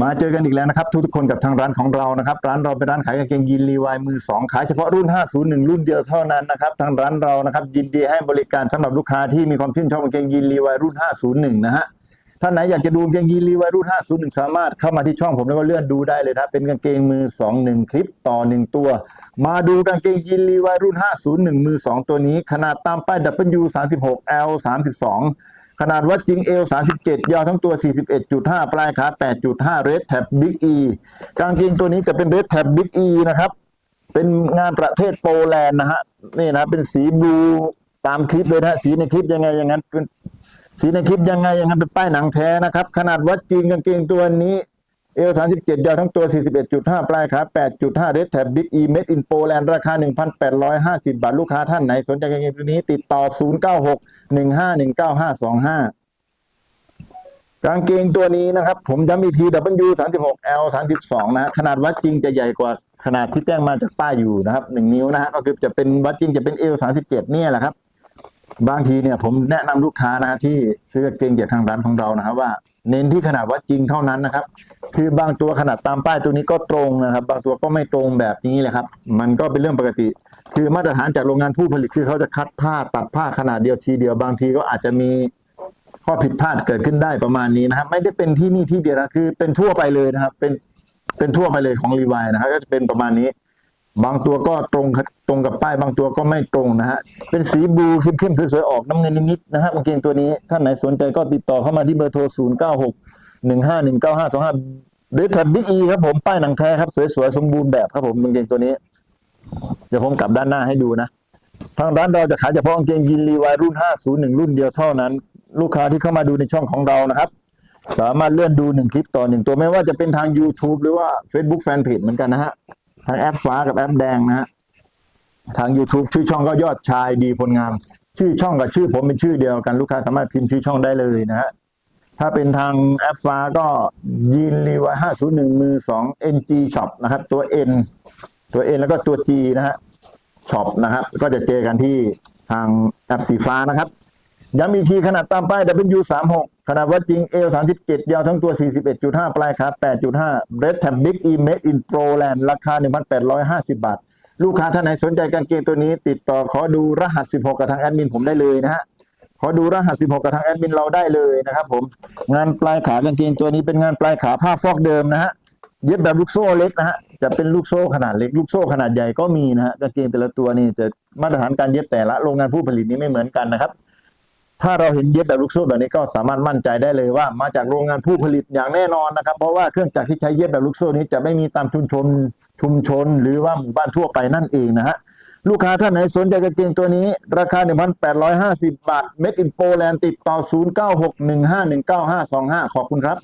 มาเจอกันอีกแล้วนะครับ ทุกๆคนกับทางร้านของเรานะครับ ร้านเราเป็นร้านขายกางเกงยีนรีวายมือสองขายเฉพาะรุ่น 501 รุ่นเดียวเท่านั้นนะครับทางร้านเรานะครับยินดีให้บริการสำหรับลูกค้าที่มีความชื่นชอบกางเกงยีนรีวายรุ่น 501 นะฮะท่านไหนอยากจะดูกางเกงยีนรีวายรุ่น 501 สามารถเข้ามาที่ช่องผมแล้วก็เลื่อนดูได้เลยนะเป็นกางเกงมือสองหนึ่งคลิปต่อหนึ่งตัว มาดูกางเกงยีนรีวายรุ่น 501 มือสองตัวนี้ ขนาดตามป้าย W 36 L 32 ขนาดวัดจริงเอล37 ยาวทั้งตัว 41.5 ปลายขา 8.5 เรดแท็บบิ๊กอีกางเกงตัวนี้จะเป็นเรดแท็บบิ๊กอีนะครับ เป็นงานประเทศโปแลนด์นะฮะ นี่นะ เป็นสีบลูตามคลิปเลยนะฮะสีในคลิปยังไงอย่างนั้นเป็นสีในคลิปยังไงอย่างนั้นเป็นป้ายหนังแท้นะครับ ขนาดวัดจริงกางเกงตัวนี้ เอล37ยาวทั้งตัว 41.5 ปลายขา 8.5 เรดแท็บบิ๊กอีเมดอินโปแลนด์ราคา 1,850 บาท ลูกค้าท่านไหน สนใจกางเกงตัวนี้ติดต่อ 096 151952กางเกงตัวนี้นะครับ ผมย้ำอีกที W 36 L 32นะฮะขนาดวัดจริงจะใหญ่กว่าขนาดที่แจ้งมาจากป้ายอยู่นะครับ 1 นิ้วนะฮะก็คือจะเป็นวัดจริงจะเป็น L 37 เนี่ยแหละครับ บางทีเนี่ยผมแนะนำลูกค้านะฮะที่ซื้อกางเกงจากทางร้านของเรานะครับว่าเน้นที่ขนาดวัดจริงเท่านั้นนะครับ คือบางตัวขนาดตามป้ายตัวนี้ก็ตรงนะครับ บางตัวก็ไม่ตรงแบบนี้แหละครับ มันก็เป็นเรื่องปกติ คือมาตรฐานจากโรงงานผู้ผลิตคือเขาจะคัดผ้าตัดผ้าขนาดเดียวทีเดียวบางทีก็อาจจะมีข้อผิดพลาดเกิดขึ้นได้ประมาณนี้นะครับ ไม่ได้เป็นที่นี่ที่เดียวนะคือเป็นทั่วไปเลยนะครับ เป็นเป็นทั่วไปเลยของรีวายนะครับ ก็จะเป็นประมาณนี้ บางตัวก็ตรงตรงกับป้ายบางตัวก็ไม่ตรงนะฮะเป็นสีบลูเข้มๆสวยๆออกน้ำเงินนิดๆนะฮะกางเกงตัวนี้ท่านไหนสนใจก็ติดต่อเข้ามาที่เบอร์โทร 0 9 6 1 5 1 9 5 2 5เดททับบิ๊กอีครับผมป้ายหนังแท้ครับ สวยๆ สมบูรณ์แบบครับผมกางเกงตัวนี้ เดี๋ยวผมกลับด้านหน้าให้ดูนะ ทางร้านเราจะขายเฉพาะกางเกงยีนรีวายรุ่น 501 รุ่นเดียวเท่านั้น ลูกค้าที่เข้ามาดูในช่องของเรานะครับ สามารถเลื่อนดูหนึ่งคลิปต่อหนึ่งตัวไม่ว่าจะเป็นทาง YouTube หรือว่า Facebook Fanpage เหมือนกันนะฮะทางแอปฟ้ากับแอปแดงนะฮะทาง YouTube ชื่อช่องก็ยอดชายดีผลงาม ชื่อช่องกับชื่อผมเป็นชื่อเดียวกันลูกค้าสามารถพิมพ์ชื่อช่องได้เลยนะฮะ ถ้าเป็นทางแอปฟ้าก็ยีนรีวาย501มือ2 NG Shop นะครับ ตัว N ตัว N แล้วก็ตัว G นะฮะช็อปนะครับก็จะเจอกันที่ทางแอปสีฟ้านะครับ ย้ำอีกทีขนาดตามป้าย W36 ขนาดวัดจริง L 37 ยาวทั้งตัว 41.5 ปลายขา8.5 Red Tab Big E Made in Proland ราคา 1,850 บาท ลูกค้าท่านไหนสนใจกางเกงตัวนี้ ติดต่อขอดูรหัส 16 กับทางแอดมินผมได้เลยนะฮะ ขอดูรหัส 16 กับทางแอดมินเราได้เลยนะครับ ผม งานปลายขากางเกงตัวนี้เป็นงานปลายขาผ้าฟอกเดิมนะฮะ เย็บแบบลูกโซ่เล็กนะฮะ จะเป็นลูกโซ่ขนาดเล็ก ลูกโซ่ขนาดใหญ่ก็มีนะฮะกางเกงแต่ละตัวนี่จะมาตรฐานการเย็บแต่ละโรงงานผู้ผลิตนี้ไม่เหมือนกันนะครับ ถ้าเราเห็นเย็บแบบลูกโซ่แบบนี้ก็สามารถมั่นใจได้เลยว่า มาจากโรงงานผู้ผลิตอย่างแน่นอนนะครับ เพราะว่าเครื่องจักรที่ใช้เย็บแบบลูกโซ่นี้จะไม่มีตามชุมชนชุมชน หรือว่าหมู่บ้านทั่วไปนั่นเองนะฮะ ลูกค้าท่านไหนสนใจกางเกงตัวนี้ ราคา 1,850 บาท Made in Poland ติดต่อ 0961519525 ขอบคุณครับ